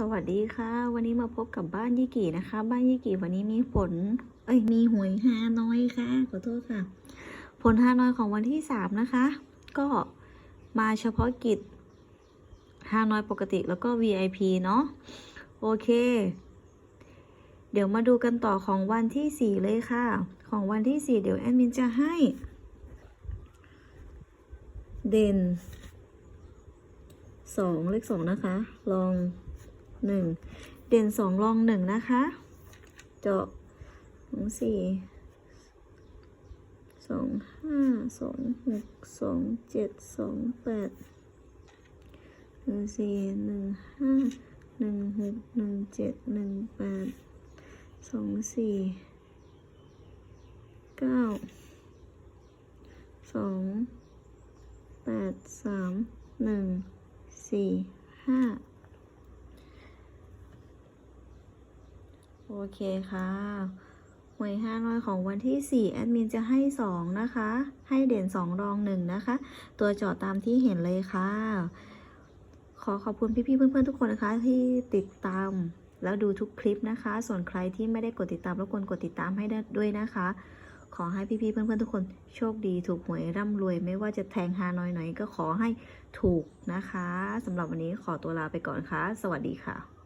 สวัสดีค่ะ วันนี้มาพบกับบ้านยี่กี่นะคะ บ้านยี่กี่วันนี้มีผลเอ้ยมีหวยฮานอยค่ะขอโทษค่ะผลฮานอยของวันที่สามนะคะ ก็มาเฉพาะกิจฮานอยปกติแล้วก็ VIP เนาะโอเค เดี๋ยวมาดูกันต่อของวันที่สี่เลยค่ะ ของวันที่สี่เดี๋ยวแอดมินจะให้ เด่นสองเลขสองนะคะ ลอง หนึ่งเด่นสองลองหนึ่งนะคะเจาะสองสี่สองห้าสองหกสองเจ็ดสองแปดหนึ่งสี่หนึ่งห้าหนึ่งหกหนึ่งเจ็ดหนึ่งแปดสองสี่เก้าสองแปดสามหนึ่งสี่ห้า โอเคค่ะหวยห้าน้อยของวันที่สี่แอดมินจะให้สองนะคะ ให้เด่นสองรองหนึ่งนะคะ ตัวจอตามที่เห็นเลยค่ะ ขอขอบคุณพี่ๆเพื่อนๆทุกคนนะคะ ที่ติดตามแล้วดูทุกคลิปนะคะ ส่วนใครที่ไม่ได้กดติดตามรบกวนกดติดตามให้ด้วยนะคะ ขอให้พี่ๆเพื่อนๆทุกคนโชคดีถูกหวยร่ำรวย ไม่ว่าจะแทงฮานอยไหนก็ขอให้ถูกนะคะสำหรับวันนี้ขอตัวลาไปก่อนค่ะ สวัสดีค่ะ